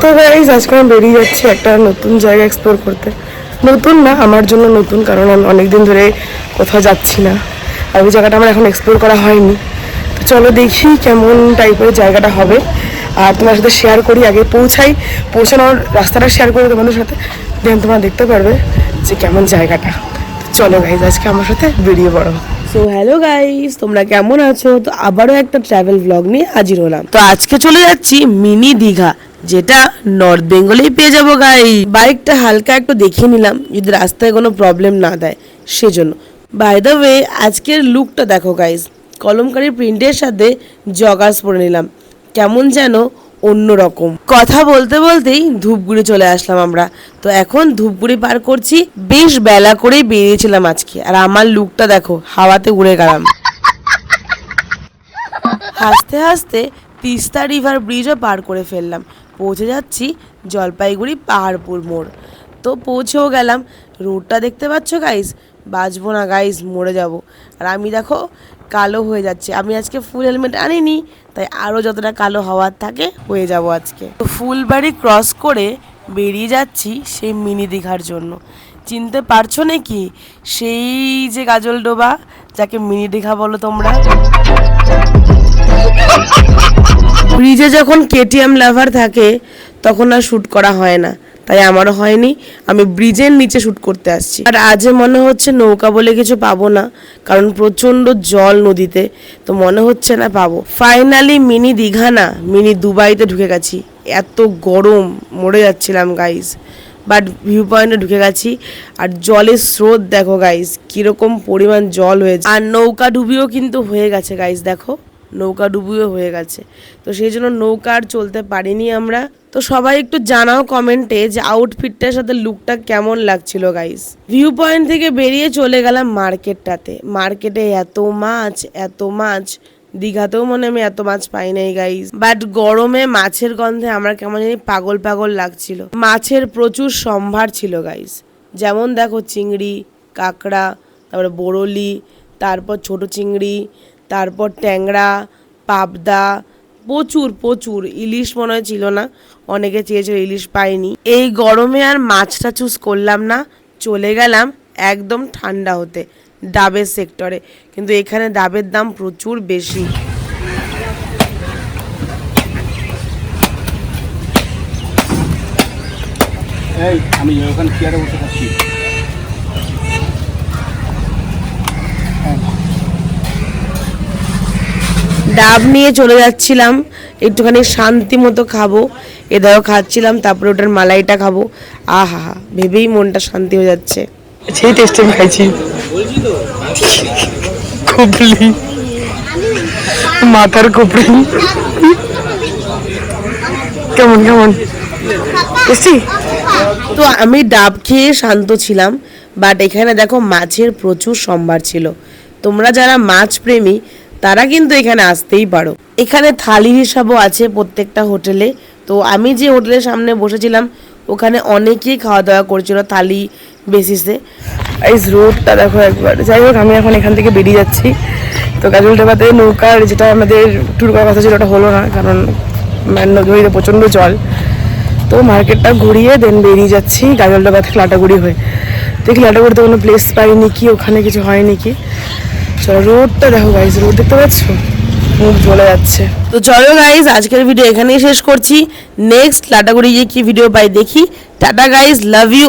তো গাইজ আজকে আমি বেরিয়ে যাচ্ছি একটা নতুন জায়গা এক্সপ্লোর করতে। নতুন না, আমার জন্য নতুন, কারণ আমি অনেকদিন ধরে কোথাও যাচ্ছি না। আর ওই জায়গাটা আমার এখন এক্সপ্লোর করা হয়নি। তো চলো দেখি কেমন টাইপের জায়গাটা হবে। আর তোমার সাথে শেয়ার করি, আগে পৌঁছাই। পৌঁছানোর রাস্তাটা শেয়ার করি তোমাদের সাথে। দেন তোমরা দেখতে পারবে যে কেমন জায়গাটা। চলো গাইজ আজকে আমার সাথে বেরিয়ে পড়ো। সো হ্যালো গাইস তোমরা কেমন আছো? তো আবারও একটা ট্রাভেল ব্লগ নিয়ে হাজির হলাম। তো আজকে চলে যাচ্ছি মিনি দীঘা যেটা নর্থ বেঙ্গলেই পেয়ে যাব গাই বাইকটা হালকা একটু দেখিয়ে নিলাম যদি রাস্তায় কোনো প্রবলেম না দেয় সেজন্য। বাই দ্য ওয়ে আজকের লুকটা দেখো গাইস কলমকারি প্রিন্টের সাথে জগার্স পরে নিলাম। কেমন যেন অন্যরকম। কথা বলতে বলতেই ধূপগুড়ি চলে আসলাম আমরা। তো এখন ধূপগুড়ি পার করছি, বেশ বেলা করেই বেরিয়েছিলাম আজকে। আর আমার লুকটা দেখো, হাওয়াতে উড়ে গেলাম। হাসতে হাসতে তিস্তা রিভার ব্রিজও পার করে ফেললাম। পৌঁছে যাচ্ছি জলপাইগুড়ি পাহাড়পুর মোড়। তো পৌঁছেও গেলাম। রোডটা দেখতে পাচ্ছ গাইস বাঁচবো না গাইস মরে যাব। আর আমি দেখো কালো হয়ে যাচ্ছে। আমি আজকে ফুল হেলমেট আনিনি, তাই আরও যতটা কালো হওয়ার থাকে হয়ে যাব আজকে। তো ফুলবাড়ি ক্রস করে বেরিয়ে যাচ্ছি সেই মিনি দীঘার জন্য। চিনতে পারছ নাকি? সেই যে গাজল ডোবা, যাকে মিনি দীঘা বলো তোমরা। ব্রিজে যখন কেটিএম লাভার থাকে, তখন আর শ্যুট করা হয় না। তাই আমারও হয়নি। আমি ব্রিজের নিচে শ্যুট করতে আসছি। আর আজে মনে হচ্ছে নৌকা বলে কিছু পাবো না, কারণ প্রচণ্ড জল নদীতে, তো মনে হচ্ছে না পাবো। ফাইনালি মিনি দীঘা না মিনি দুবাইতে ঢুকে গেছি। এত গরম, মরে যাচ্ছিলাম গাইজ বাট ভিউ পয়েন্টে ঢুকে গেছি। আর জলের স্রোত দেখো গাইজ কীরকম পরিমাণ জল হয়েছে। আর নৌকা ডুবিও কিন্তু হয়ে গেছে গাইজ দেখো। নৌকা ডুবিও হয়ে গেছে। তো সেই জন্য নৌকা আর চলতে পারিনি আমরা। তো সবাই একটু জানাও কমেন্টে যে আউটফিটটার সাথে লুকটা কেমন লাগছিল গাইস ভিউ পয়েন্ট থেকে বেরিয়ে চলে গেলাম মার্কেটটাতে মার্কেটে এত মাছ এত মাছ। দীঘাতেও মনে আমি এত মাছ পাই নাই গাইস বাট গরমে মাছের গন্ধে আমার কেমন জানি পাগল পাগল লাগছিল। মাছের প্রচুর সম্ভার ছিল গাইস যেমন দেখো চিংড়ি, কাঁকড়া, তারপরে বরলি, তারপর ছোট চিংড়ি, তারপর ট্যাংরা, পাবদা প্রচুর প্রচুর। ইলিশ মনে হয় ছিল না। অনেকে চেয়েছিল ইলিশ পাইনি। এই গরমে আর মাছটা চুজ করলাম না। চলে গেলাম একদম ঠান্ডা হতে, ডাবের সেক্টরে কিন্তু এখানে ডাবের দাম প্রচুর বেশি। আমি ওখানে চেয়ারে বসে থাকছি। ডাব নিয়ে চলে যাচ্ছিলাম একটুখানি শান্তি মতো খাব। এ এদাও খাচ্ছিলাম তারপরে ওটার মালাইটা খাব। আহা হা ভেবেই মনটা শান্তি হয়ে যাচ্ছে। সেই টেস্টে আমি খাইছি। খুবলি। মাথার খুবলি। কেমন কেমন? টেস্টি? তো আমি ডাব খেয়ে শান্ত ছিলাম বাট এখানে দেখো মাছের প্রচুর সম্ভার ছিল। তোমরা যারা মাছ প্রেমী তারা কিন্তু এখানে আসতেই পারো। এখানে থালি হিসাবও আছে প্রত্যেকটা হোটেলে। তো আমি যে হোটেলের সামনে বসেছিলাম, ওখানে অনেকেই খাওয়া দাওয়া করছিল থালি বেসিসে। এই রোডটা দেখো একবার। যাই হোক, আমি এখন এখান থেকে বেরিয়ে যাচ্ছি। তো গাজলডাবাতে নৌকার যেটা আমাদের ট্যুর করার কথা ছিল, ওটা হলো না, কারণ নদীতে প্রচণ্ড জল। তো মার্কেটটা ঘুরিয়ে দেন বেরিয়ে যাচ্ছি গাজলডাবা থেকে লাটাগুড়ি হয়ে। দেখি লাটাগুড়িতে কোনো প্লেস পাইনি কি, ওখানে কিছু হয়নি কি চলো রোডটা দেখো গাইজ রোড দেখতে পাচ্ছ? মুখ জ্বলে যাচ্ছে। তো চলো গাইজ আজকের ভিডিও এখানেই শেষ করছি। নেক্সট লাটাগুড়ি গিয়ে কি ভিডিও পাই দেখি। Tata guys love you